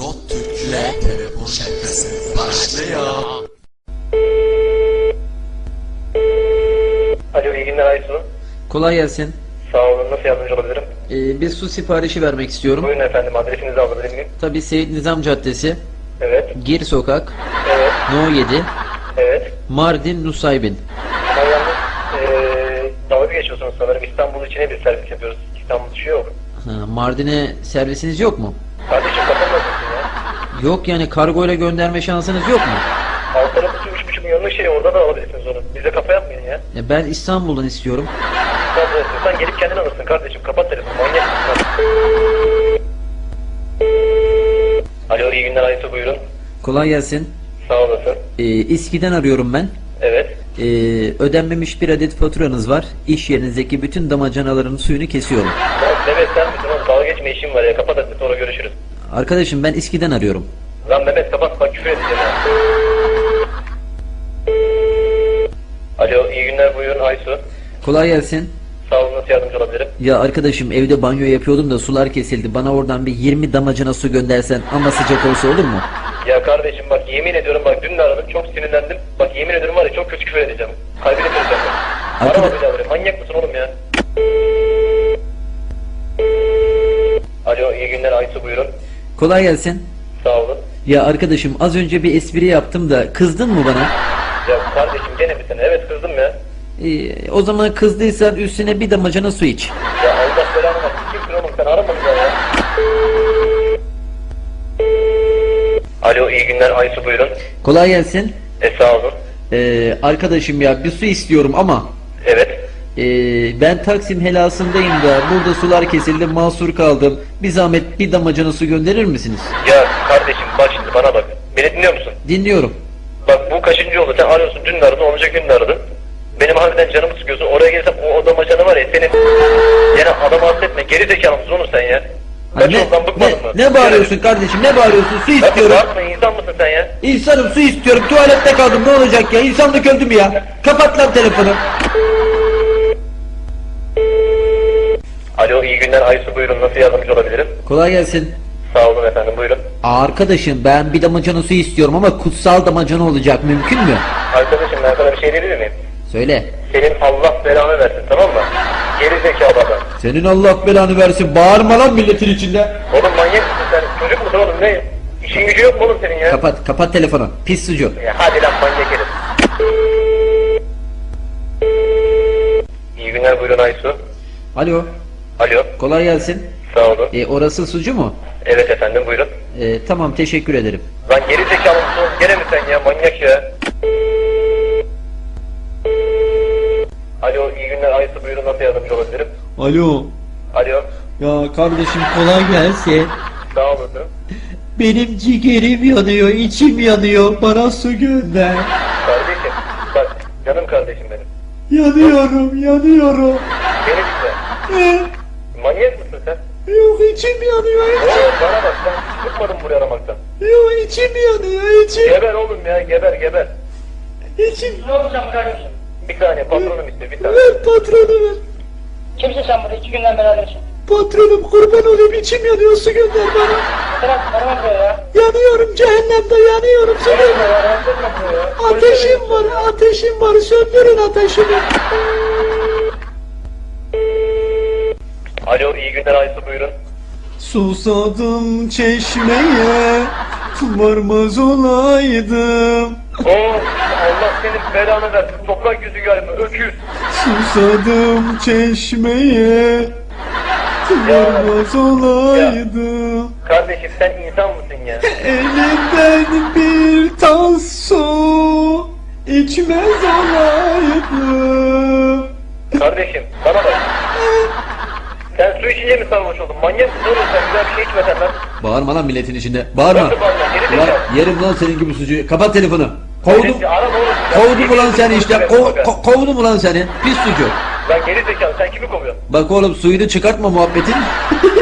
Spot Türk'le telefon şakası başlıyor. Alo iyi günler Aysu. Kolay gelsin. Sağ olun nasıl yardımcı olabilirim? Ee, bir su siparişi vermek istiyorum. Buyurun efendim adresinizi alabilir miyim? Tabii Seyit Nizam Caddesi, Evet. Gir Sokak, Evet. No 7, Evet. Mardin Nusaybin. Ama yalnız eee dalga geçiyorsunuz sanırım. İstanbul içine bir servis yapıyoruz. İstanbul dışı yok. Ha, Mardin'e servisiniz yok mu? Kardeşim kapanmasın. Yok yani kargoyla gönderme şansınız yok mu? Alt tarafı üç buçuk milyonluk şey orada da alabilirsiniz onu. Bize kafa yapmayın ya. Ya ben İstanbul'dan istiyorum. Sen, sen gelip kendin alırsın kardeşim. Kapat telefonu. Manyak mısın? Alo iyi günler Aysu buyurun. Kolay gelsin. Sağ olasın. Ee, İSKİ'den arıyorum ben. Evet. Ee, ödenmemiş bir adet faturanız var. İş yerinizdeki bütün damacanaların suyunu kesiyorum. Mehmet sen oğlum? Dalga geçme işim var ya. Kapat hadi sonra görüşürüz. Arkadaşım ben İSKİ'den arıyorum. Lan Mehmet kapat bak küfür ha. Alo iyi günler buyurun Aysu. Kolay gelsin. Sağ olun nasıl yardımcı olabilirim? Ya arkadaşım evde banyo yapıyordum da sular kesildi. Bana oradan bir 20 damacana su göndersen ama sıcak olsa olur mu? Ya kardeşim bak yemin ediyorum bak dün de aradım çok sinirlendim. Bak yemin ediyorum var ya çok kötü küfür edeceğim. Kalbini kıracağım. Arkada- Arama bir daha böyle manyak mısın oğlum ya? Alo iyi günler Aysu buyurun. Kolay gelsin. Sağ olun. Ya arkadaşım az önce bir espri yaptım da kızdın mı bana? Ya kardeşim gene mi sen? Evet kızdım ya. Ee, o zaman kızdıysan üstüne bir damacana su iç. Ya Allah belanı versin. Kimsin oğlum sen arama daha ya. Alo iyi günler Aysu buyurun. Kolay gelsin. E sağ olun. Ee, arkadaşım ya bir su istiyorum ama Evet. Ee, ben Taksim helasındayım da burada sular kesildi mahsur kaldım. Bir zahmet bir damacana su gönderir misiniz? Ya kardeşim bak şimdi bana bak. Beni dinliyor musun? Dinliyorum. Bak bu kaçıncı oldu? Sen arıyorsun dün de aradın, olacak gün de aradın. Benim harbiden canımı sıkıyorsun. Oraya gelsem o odama canı var ya senin. Yani adamı affetme. Geri zekalı mısın oğlum sen ya? Ha, ne, yoldan ne, mı? ne bağırıyorsun kardeşim ne bağırıyorsun su Istiyorum. istiyorum. Bağırma insan mısın sen ya? İnsanım su istiyorum tuvalette kaldım ne olacak ya insanlık öldü mü ya? Kapat lan telefonu. Alo iyi günler Aysu buyurun nasıl yardımcı olabilirim? Kolay gelsin. Sağ olun efendim buyurun. Arkadaşım ben bir damacana su istiyorum ama kutsal damacana olacak mümkün mü? Arkadaşım ben sana bir şey diyebilir miyim? Söyle. Senin Allah belanı versin tamam mı? Geri zekalı adam. Senin Allah belanı versin bağırma lan milletin içinde. Oğlum manyak mısın sen? Çocuk musun oğlum ne? İşin gücü yok mu oğlum senin ya? Kapat kapat telefonu pis sucu. Ya hadi lan manyak herif. İyi günler buyurun Aysu. Alo Alo kolay gelsin. sağ olun. E, orası sucu mu? Evet efendim buyurun. E, tamam teşekkür ederim. Lan geri zekalı mısın? Gene mi sen ya manyak ya? Alo iyi günler Aysu buyurun nasıl yardımcı olabilirim? Alo Alo ya kardeşim kolay gelsin. sağ olun. Benim ciğerim yanıyor içim yanıyor bana su gönder. Kardeşim bak canım kardeşim benim. Yanıyorum yanıyorum. Beni dinle. Manyak mısın sen? Yok içim yanıyor Oğlum bana bak ben çıkmadım buraya aramaktan. Yok içim yanıyor içim. Geber oğlum ya geber geber. İçim. Ne olacağım kardeşim? Bir saniye patronum istiyor bir saniye. Ver patronu ver. Kimsin sen burada? İki günden beri arıyorsun. Patronum kurban olayım içim yanıyor su gönder bana. Bırak arama buraya ya. Yanıyorum cehennemde yanıyorum ya. Ateşim var ateşim var söndürün ateşimi. Alo iyi günler Aysu buyurun. Susadım çeşmeye varmaz olaydım. Oo Allah senin belanı versin toprak yüzü galiba öküz. Susadım çeşmeye varmaz olaydım. Kardeşim sen insan mısın ya? Elinden bir tas su içmez olaydım. Kardeşim su içince mi sarhoş oldun? Manyak mısın oğlum sen güzel bir şey içmesen lan. Bağırma lan milletin içinde. Bağırma. Nasıl bağırma? Geri Ulan zekalı. yerim lan senin gibi sucuğu. Kapat telefonu. Kovdum. Kardeşim, arama oğlum. Kovdum ulan seni işte. Ko- ko- kovdum ulan seni. Pis sucuk. Lan geri zekalı sen kimi kovuyorsun? Bak oğlum suyunu çıkartma muhabbetin.